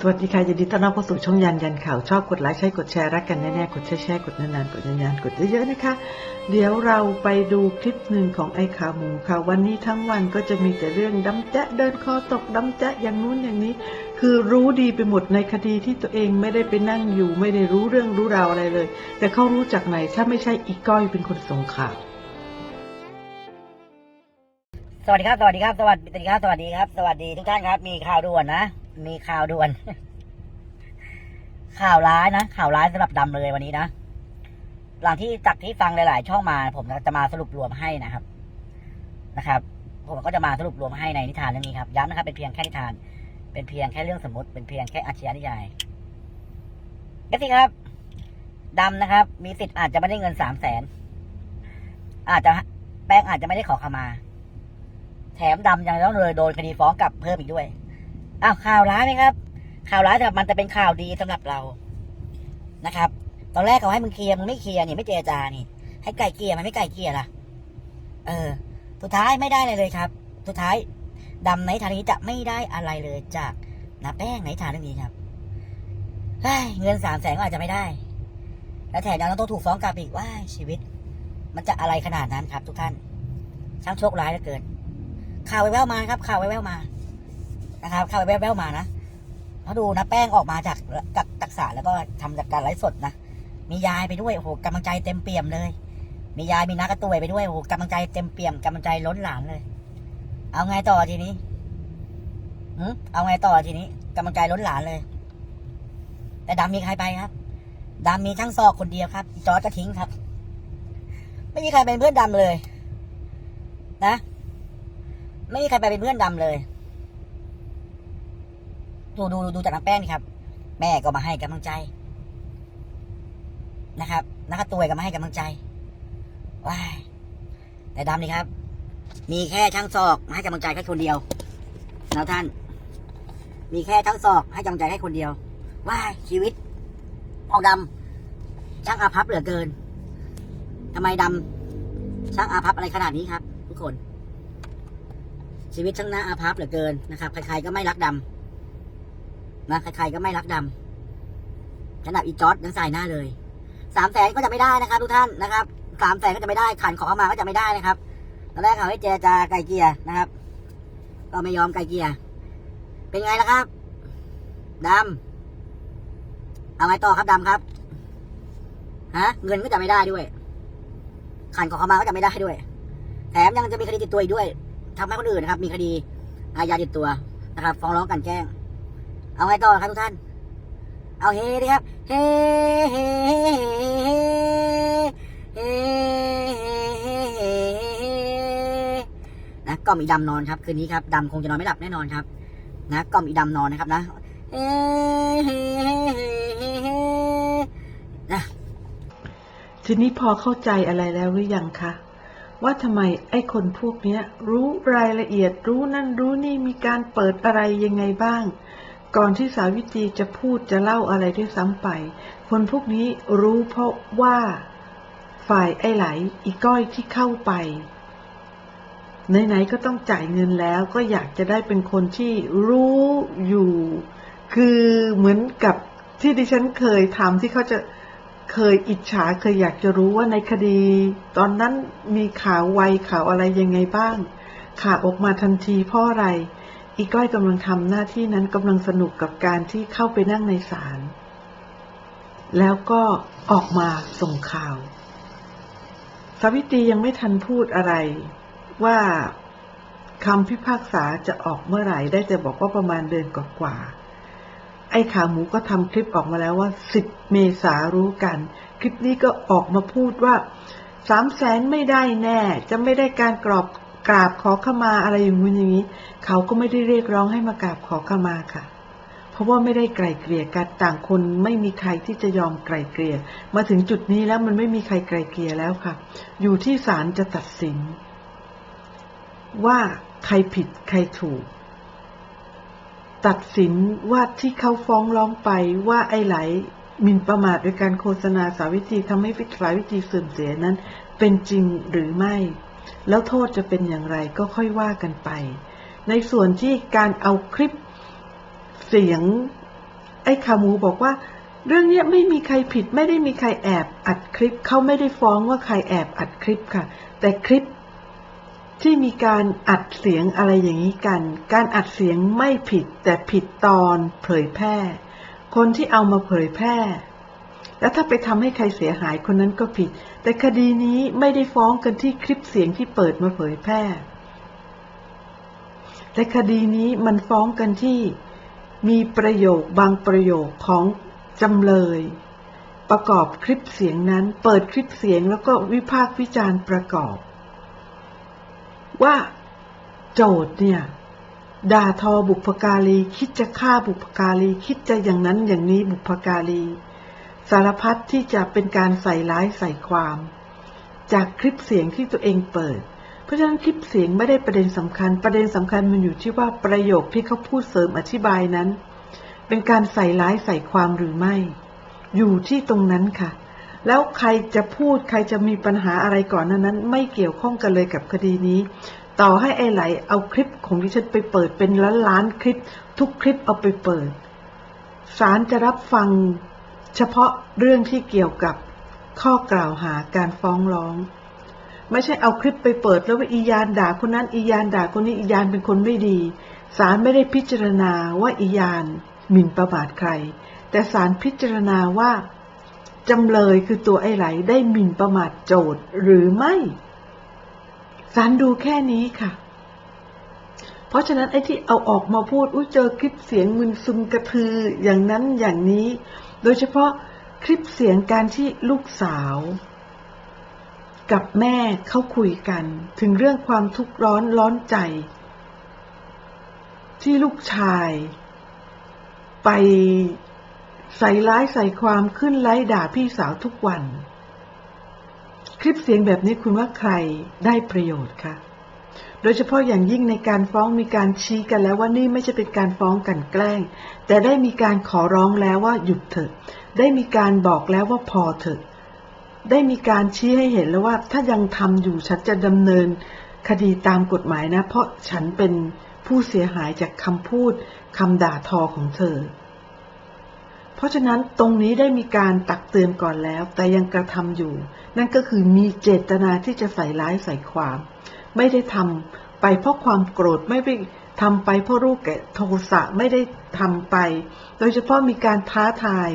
สวัสดีค่ะยินดีต้อนรับเข้าสู่ช่องยันยันข่าวชอบกดไลค์ใช้กดแชร์รักกันแน่ๆกดแชร์แชร์กดนานๆกดนานๆกดเยอะๆนะคะ เดี๋ยวเราไปดูคลิปหนึ่งของไอ้ขาหมูค่ะวันนี้ทั้งวันก็จะมีแต่เรื่องดำแจ๊ะเดินคอตกดำแจ๊ะอย่างนู้นอย่างนี้ คือรู้ดีไปหมดในคดีที่ตัวเองไม่ได้ไปนั่งอยู่ ไม่ได้รู้เรื่องรู้ราวอะไรเลย แต่เขารู้จากไหนถ้าไม่ใช่อีก้อยเป็นคนส่งข่าวสวัสดีครับสวัสดีครับสวัสดีครับสวัสดีครับ สวัสดีทุกท่านครับ มีข่าวด่วนนะ มีข่าวด่วน ข่าวร้ายนะ ข่าวร้ายสำหรับดำเลยวันนี้นะ หลังที่จากที่ฟังหลาย ๆ ช่องมา ผมจะมาสรุปรวมให้นะครับ นะครับ ผมก็จะมาสรุปรวมให้ในนิทานเรื่องนี้ครับ ย้ำนะครับ เป็นเพียงแค่นิทาน เป็นเพียงแค่เรื่องสมมติ เป็นเพียงแค่อาชญานิยายเอฟซีครับดำนะครับ มีสิทธิ์อาจจะไม่ได้เงินสามแสน อาจจะแป้งอาจจะไม่ได้ขอขมา แถมดำยังต้องเลยโดนคดีฟ้องกลับเพิ่มอีกด้วย อ้าวข่าวร้ายไหมครับ ข่าวร้ายแต่มันจะเป็นข่าวดีสำหรับเรานะครับ ตอนแรกเขาให้มึงเคลียร์มึงไม่เคลียร์นี่ไม่เจรจานี่ ให้ไก่เกลียร์มันไม่ไก่เกลียร์ล่ะ เออ สุดท้ายไม่ได้เลยเลยครับ สุดท้ายดำในทางนี้จะไม่ได้อะไรเลยจากนาแป้งในทางเรื่องนี้ครับเฮ้ยเงินสามแสนก็อาจจะไม่ได้ แล้วแถมยังต้องถูกฟ้องกลับอีกว้าชีวิต มันจะอะไรขนาดนั้นครับ ทุกท่านช่างโชคร้ายเหลือเกิน ข่าวแววมาครับ ข่าวแววมา นะครับเข่าวแววๆมานะเขาดูนะแป้งออกมาจากจากจากศาลแล้วก็ทำจากการไลฟ์สดนะมียายไปด้วยโอ้โหกำลังใจเต็มเปี่ยมเลย มียายมีนักกระตุยไปด้วยโอ้โหกำลังใจเต็มเปี่ยมกำลังใจล้นหลามเลย เอาไงต่อทีนี้หืมเอาไงต่อทีนี้กำลังใจล้นหลามเลย แต่ดำมีใครไปครับดำมีช่างซอกคนเดียวครับจอร์จก็ทิ้งครับ ไม่มีใครเป็นเพื่อนดำเลย นะ ไม่มีใครไปเป็นเพื่อนดำเลย ดูดูดูจากน้ำแป้งนี่ครับ แม่ก็มาให้กำลังใจ นะครับนักตัวก็มาให้กำลังใจว้ายแต่ดำนี่ครับ มีแค่ช่างศอกมาให้กำลังใจแค่คนเดียวนะท่าน มีแค่ช่างศอกให้กำลังใจแค่คนเดียวว้ายชีวิตเอาดำช่างอาภัพเหลือเกินทำไมดำช่างอาภัพอะไรขนาดนี้ครับ ทุกคน ชีวิตช่างน่าอาภัพเหลือเกินนะครับใครๆก็ไม่รักดำ นะใครๆก็ไม่รักดำขนาดอีจอร์ดยังใส่หน้าเลยสามแสนก็จะไม่ได้นะครับ ทุกท่านนะครับสามแสนก็จะไม่ได้ขันขอเข้ามาก็จะไม่ได้นะครับตอนแรกเขาให้เจรจาไกลเกียนะครับ ก็ไม่ยอมไกลเกียเป็นไงล่ะครับดำเอาไงต่อครับดำครับฮะเงินก็จะไม่ได้ด้วย ขันขอเข้ามาก็จะไม่ได้ด้วย แถมยังจะมีคดีติดตัวอีกด้วยทำให้คนอื่นนะครับ มีคดีอาญาติดตัวนะครับ ฟ้องร้องกันแกล้ง เอาไงต่อครับทุกท่าน เอาเฮดิครับ เฮเฮเฮเฮเฮนะกล่อมอีดำนอนครับ คืนนี้ครับดำคงจะนอนไม่หลับแน่นอนครับ นะกล่อมอีดำนอนนะครับนะเฮเฮเฮเฮนะทีนี้พอเข้าใจอะไรแล้วหรือยังคะว่าทำไมไอ้คนพวกนี้รู้รายละเอียดรู้นั่นรู้นี่มีการเปิดอะไรยังไงบ้าง ก่อนที่สาวิตรีจะพูดจะเล่าอะไรด้วยซ้ำไป คนพวกนี้รู้เพราะว่าฝ่ายไอ้ไหลอีก้อยที่เข้าไปไหนๆก็ต้องจ่ายเงินแล้วก็อยากจะได้เป็นคนที่รู้อยู่ คือเหมือนกับที่ดิฉันเคยทำที่เขาจะเคยอิจฉาเคยอยากจะรู้ว่าในคดี ตอนนั้นมีข่าวไวข่าวอะไรยังไงบ้าง ข่าวออกมาทันทีเพราะอะไร อีก้อยกำลังทำหน้าที่นั้นกำลังสนุกกับการที่เข้าไปนั่งในศาลแล้วก็ออกมาส่งข่าว สาวิตรียังไม่ทันพูดอะไร ว่าคำพิพากษาจะออกเมื่อไหร่ได้แต่บอกว่าประมาณเดือนกว่าๆไอ้ขาหมูก็ทำคลิปออกมาแล้วว่า10เมษารู้กัน คลิปนี้ก็ออกมาพูดว่าสามแสนไม่ได้แน่ จะไม่ได้การกรอบ กราบขอขมาอะไรอย่างงู้นอย่างนี้ เขาก็ไม่ได้เรียกร้องให้มากราบขอขมาค่ะ เพราะว่าไม่ได้ไกลเกลี่ยกันต่างคนไม่มีใครที่จะยอมไกลเกลี่ยมาถึงจุดนี้แล้วมันไม่มีใครไกลเกลี่ยแล้วค่ะ อยู่ที่ศาลจะตัดสิน ว่าใครผิดใครถูก ตัดสินว่าที่เขาฟ้องร้องไปว่าไอ้ไหลมินประมาทโดยการโฆษณาสาวิตรีทำให้สาวิตรีเสื่อมเสียนั้น เป็นจริงหรือไม่ แล้วโทษจะเป็นอย่างไรก็ค่อยว่ากันไป ในส่วนที่การเอาคลิปเสียง ไอ้ขามูบอกว่า เรื่องนี้ไม่มีใครผิดไม่ได้มีใครแอบอัดคลิปเขาไม่ได้ฟ้องว่าใครแอบอัดคลิปค่ะ แต่คลิปที่มีการอัดเสียงอะไรอย่างนี้กัน การอัดเสียงไม่ผิดแต่ผิดตอนเผยแพร่ คนที่เอามาเผยแพร่ แล้วถ้าไปทำให้ใครเสียหายคนนั้นก็ผิด แต่คดีนี้ไม่ได้ฟ้องกันที่คลิปเสียงที่เปิดมาเผยแพร่ แต่คดีนี้มันฟ้องกันที่มีประโยคบางประโยคของจำเลย ประกอบคลิปเสียงนั้น เปิดคลิปเสียงแล้วก็วิพากษ์วิจารณ์ประกอบ ว่าโจทย์เนี่ยด่าทอบุพการีคิดจะฆ่าบุพการีคิดจะอย่างนั้นอย่างนี้บุพการี สารพัดที่จะเป็นการใส่ร้ายใส่ความ จากคลิปเสียงที่ตัวเองเปิด เพราะฉะนั้นคลิปเสียงไม่ได้ประเด็นสำคัญ ประเด็นสำคัญมันอยู่ที่ว่าประโยคที่เขาพูดเสริมอธิบายนั้น เป็นการใส่ร้ายใส่ความหรือไม่ อยู่ที่ตรงนั้นค่ะ แล้วใครจะพูดใครจะมีปัญหาอะไรก่อนนานั้น ไม่เกี่ยวข้องกันเลยกับคดีนี้ ต่อให้ไอ้ไหลเอาคลิปของดิฉันไปเปิดเป็นล้านล้านคลิป ทุกคลิปเอาไปเปิดศาลจะรับฟัง เฉพาะเรื่องที่เกี่ยวกับข้อกล่าวหาการฟ้องร้อง ไม่ใช่เอาคลิปไปเปิดแล้วว่าอียานด่าคนนั้นอียานด่าคนนี้อียานเป็นคนไม่ดีศาลไม่ได้พิจารณาว่าอียานหมิ่นประมาทใคร แต่ศาลพิจารณาว่าจำเลยคือตัวไอ้ไหลได้หมิ่นประมาทโจทย์หรือไม่ศาลดูแค่นี้ค่ะ เพราะฉะนั้นไอ้ที่เอาออกมาพูดอุ้ยเจอคลิปเสียงมึนซึมกระทืออย่างนั้นอย่างนี้ โดยเฉพาะคลิปเสียงการที่ลูกสาว กับแม่เขาคุยกัน ถึงเรื่องความทุกข์ร้อนร้อนใจ ที่ลูกชาย ไปใส่ร้ายใส่ความขึ้นไล่ด่าพี่สาวทุกวัน คลิปเสียงแบบนี้คุณว่าใครได้ประโยชน์คะ ดยเฉพาะอย่างยิ่งในการฟ้องมีการชี้กันแล้วว่านี่ไม่ใช่เป็นการฟ้องกันแกล้ง แต่ได้มีการขอร้องแล้วว่าหยุดเถอะ ได้มีการบอกแล้วว่าพอเถอะ ได้มีการชี้ให้เห็นแล้วว่าถ้ายังทำอยู่ฉันจะดำเนินคดีตามกฎหมายนะ เพราะฉันเป็นผู้เสียหายจากคำพูดคำด่าทอของเธอ เพราะฉะนั้นตรงนี้ได้มีการตักเตือนก่อนแล้ว แต่ยังกระทำอยู่ นั่นก็คือมีเจตนาที่จะใส่ร้ายใส่ความ ไม่ได้ทำไปเพราะความโกรธไม่ได้ทำไปเพราะรูปแก่โทสะไม่ได้ทำไป โดยเฉพาะมีการท้าทาย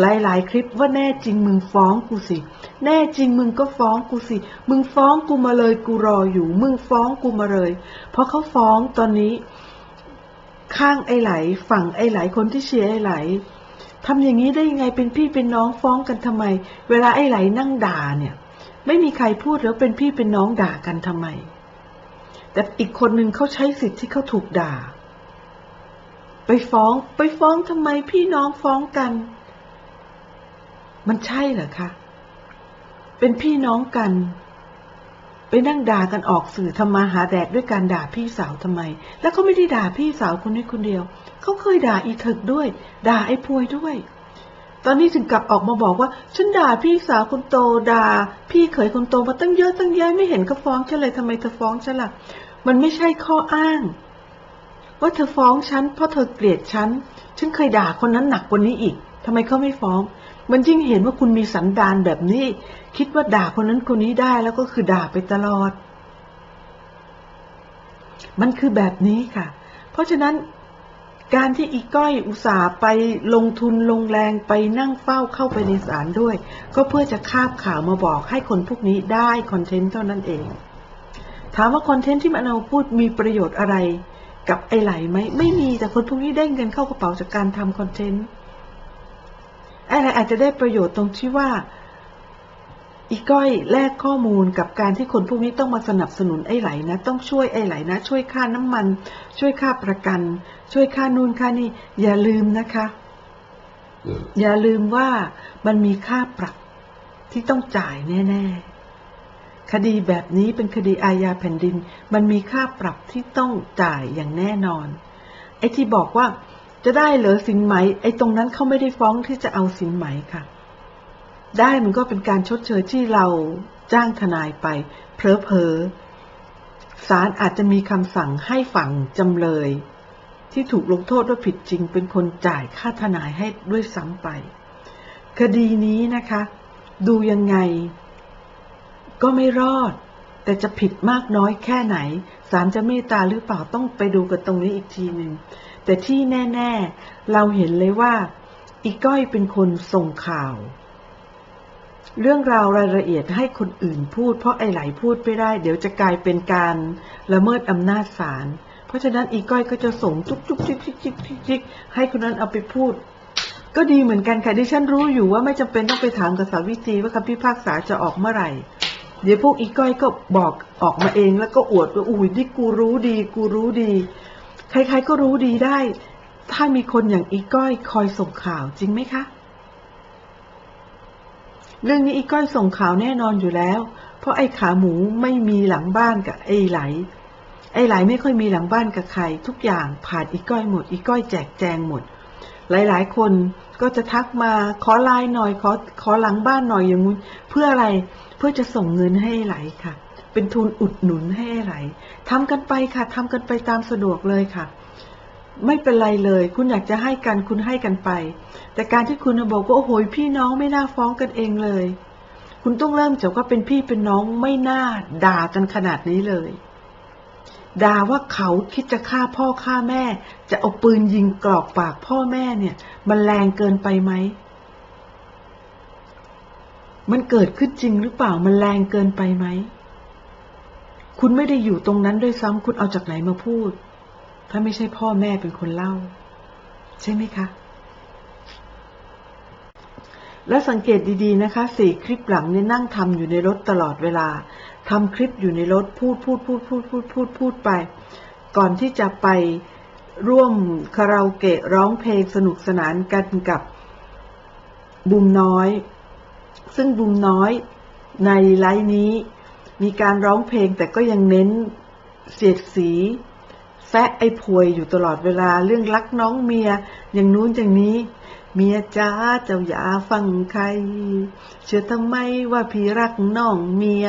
หลายๆ คลิปว่าแน่จริงมึงฟ้องกูสิ แน่จริงมึงก็ฟ้องกูสิ มึงฟ้องกูมาเลยกูรออยู่ มึงฟ้องกูมาเลย เพราะเขาฟ้องตอนนี้ ข้างไอ้ไหลฝั่งไอ้ไหลคนที่เชียร์ไอ้ไหลทำอย่างนี้ได้ยังไงเป็นพี่เป็นน้องฟ้องกันทำไม เวลาไอ้ไหลนั่งด่าเนี่ย ไม่มีใครพูดแล้วเป็นพี่เป็นน้องด่ากันทำไม แต่อีกคนหนึ่งเขาใช้สิทธิ์ที่เขาถูกด่า ไปฟ้องไปฟ้องทำไมพี่น้องฟ้องกัน มันใช่เหรอคะ เป็นพี่น้องกัน ไปนั่งด่ากันออกสื่อทำมาหาแดดด้วยการด่าพี่สาวทำไม แล้วเขาไม่ได้ด่าพี่สาวคนนี้คนเดียว เขาเคยด่าอีถึกด้วย ด่าไอ้พวยด้วยตอนนี้ถึงกลับออกมาบอกว่า ฉันด่าพี่สาวคนโตด่า พี่เขยคนโตมาตั้งเยอะตั้งแยะไม่เห็นเขาฟ้องฉันเลยทำไมเธอฟ้องฉันล่ะ มันไม่ใช่ข้ออ้าง ว่าเธอฟ้องฉันเพราะเธอเกลียดฉัน ฉันเคยด่าคนนั้นหนักกว่านี้อีกทำไมเขาไม่ฟ้อง มันยิ่งเห็นว่าคุณมีสันดานแบบนี้ คิดว่าด่าคนนั้นคนนี้ได้แล้วก็คือด่าไปตลอด มันคือแบบนี้ค่ะ เพราะฉะนั้นการที่อีก้อยอุตส่าห์ไปลงทุนลงแรงไปนั่งเฝ้าเข้าไปในศาลด้วย ก็เพื่อจะคาบข่าวมาบอกให้คนพวกนี้ได้คอนเทนต์เท่านั้นเอง ถามว่าคอนเทนต์ที่มันเอาพูดมีประโยชน์อะไร กับไอ้ไหลไหมไม่มีแต่คนพวกนี้ได้เงินเข้ากระเป๋าจากการทำคอนเทนต์ไอ้ไหลอาจจะได้ประโยชน์ตรงที่ว่าอีก้อยแลกข้อมูลกับการที่คนพวกนี้ต้องมาสนับสนุนไอ้ไหลนะ ต้องช่วยไอ้ไหลนะ ช่วยค่าน้ำมัน ช่วยค่าประกัน ช่วยค่านู่นค่านี่อย่าลืมนะคะ อย่าลืมว่ามันมีค่าปรับที่ต้องจ่ายแน่ ๆ คดีแบบนี้เป็นคดีอาญาแผ่นดิน มันมีค่าปรับที่ต้องจ่ายอย่างแน่นอน ไอ้ที่บอกว่าจะได้เหรอสินไหม ไอ้ตรงนั้นเขาไม่ได้ฟ้องที่จะเอาสินไหมค่ะ ได้มันก็เป็นการชดเชยที่เราจ้างทนายไป เพลอๆศาลอาจจะมีคำสั่งให้ฝั่งจำเลย ที่ถูกลงโทษว่าผิดจริง เป็นคนจ่ายค่าทนายให้ด้วยซ้ำไป คดีนี้นะคะ ดูยังไง ก็ไม่รอด แต่จะผิดมากน้อยแค่ไหนศาลจะเมตตาหรือเปล่าต้องไปดูกันตรงนี้อีกทีหนึ่งแต่ที่แน่ ๆ เราเห็นเลยว่า อีก้อยเป็นคนส่งข่าว เรื่องราวรายละเอียดให้คนอื่นพูด เพราะไอ้ไหลพูดไม่ได้ เดี๋ยวจะกลายเป็นการละเมิดอำนาจศาลเพราะฉะนั้นอีก้อยก็จะส่งจุกจุกจิกจิกจิกจิกจิกให้คนนั้นเอาไปพูด ก็ดีเหมือนกันค่ะดิฉันรู้อยู่ว่าไม่จำเป็นต้องไปถามกับสาวิตรีว่าคำพิพากษาจะออกเมื่อไหร่ เดี๋ยวพวกอีก้อยก็บอกออกมาเองแล้วก็อวดว่าอุ้ยนี่กูรู้ดี กูรู้ดี ใครๆก็รู้ดีได้ ถ้ามีคนอย่างอีก้อยคอยส่งข่าวจริงไหมคะ เรื่องนี้อีก้อยส่งข่าวแน่นอนอยู่แล้ว เพราะไอ้ขาหมูไม่มีหลังบ้านกับไอ้ไหล ไอ้ไหลไม่ค่อยมีหลังบ้านกับใคร ทุกอย่างผ่านอีก้อยหมด อีก้อยแจกแจงหมด หลาย ๆ คนก็จะทักมาขอไลน์หน่อยขอขอหลังบ้านหน่อยอย่างงู้นเพื่ออะไรเพื่อจะส่งเงินให้ไหลค่ะ เป็นทุนอุดหนุนให้ไหลทำกันไปค่ะทำกันไปตามสะดวกเลยค่ะ ไม่เป็นไรเลย คุณอยากจะให้กันคุณให้กันไป แต่การที่คุณบอกว่าโอ้โหพี่น้องไม่น่าฟ้องกันเองเลย คุณต้องเริ่มจากว่าเป็นพี่เป็นน้องไม่น่าด่ากันขนาดนี้เลย ด่าว่าเขาคิดจะฆ่าพ่อฆ่าแม่ จะเอาปืนยิงกรอกปากพ่อแม่เนี่ย มันแรงเกินไปไหม มันเกิดขึ้นจริงหรือเปล่ามันแรงเกินไปไหม คุณไม่ได้อยู่ตรงนั้นด้วยซ้ำคุณเอาจากไหนมาพูด ถ้าไม่ใช่พ่อแม่เป็นคนเล่า ใช่ไหมคะ และสังเกตดีๆนะคะสี่คลิปหลังเนี่ยนั่งทำอยู่ในรถตลอดเวลา ทำคลิปอยู่ในรถพูดพูดพูดพูดพูดพูดพูดไป ก่อนที่จะไปร่วมคาราโอเกะร้องเพลงสนุกสนานกันกับบุมน้อย ซึ่งบุมน้อยในไลฟ์นี้ มีการร้องเพลงแต่ก็ยังเน้นเสียดสีแซะไอ้พวยอยู่ตลอดเวลาเรื่องรักน้องเมีย อย่างนู้นอย่างนี้ เมียจ้าเจ้าอย่าฟังใคร เชื่อทำไมว่าพี่รักน้องเมีย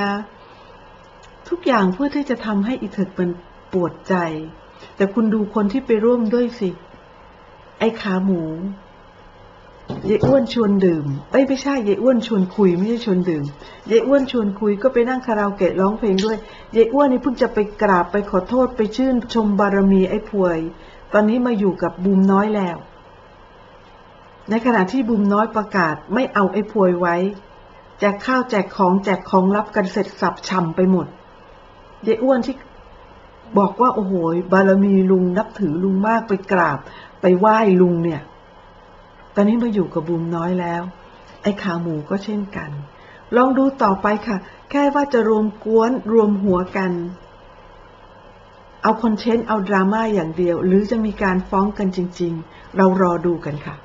ทุกอย่างเพื่อที่จะทำให้อีเถิดมันปวดใจ แต่คุณดูคนที่ไปร่วมด้วยสิ ไอ้ขาหมูยายอ้วนชวนดื่ม เอ้ยไม่ใช่ยายอ้วนชวนคุยไม่ใช่ชวนดื่มยายอ้วนชวนคุยก็ไปนั่งคาราโอเกะร้องเพลงด้วยยายอ้วนนี่เพิ่งจะไปกราบไปขอโทษไปชื่นชมบารมีไอ้พวย ตอนนี้มาอยู่กับบูมน้อยแล้ว ในขณะที่บุมน้อยประกาศไม่เอาไอ้พวยไว้ แจกข้าวแจกของแจกของรับกันเสร็จสับช่ำไปหมด ยายอ้วนที่บอกว่าโอ้โหบารมีลุงนับถือลุงมากไปกราบ ไปไหว้ลุงเนี่ย ตอนนี้มาอยู่กับบุมน้อยแล้ว ไอ้ขาหมูก็เช่นกัน ลองดูต่อไปค่ะ แค่ว่าจะรวมกวนรวมหัวกัน เอาคอนเทนต์เอาดราม่าอย่างเดียว หรือจะมีการฟ้องกันจริง ๆ เรารอดูกันค่ะ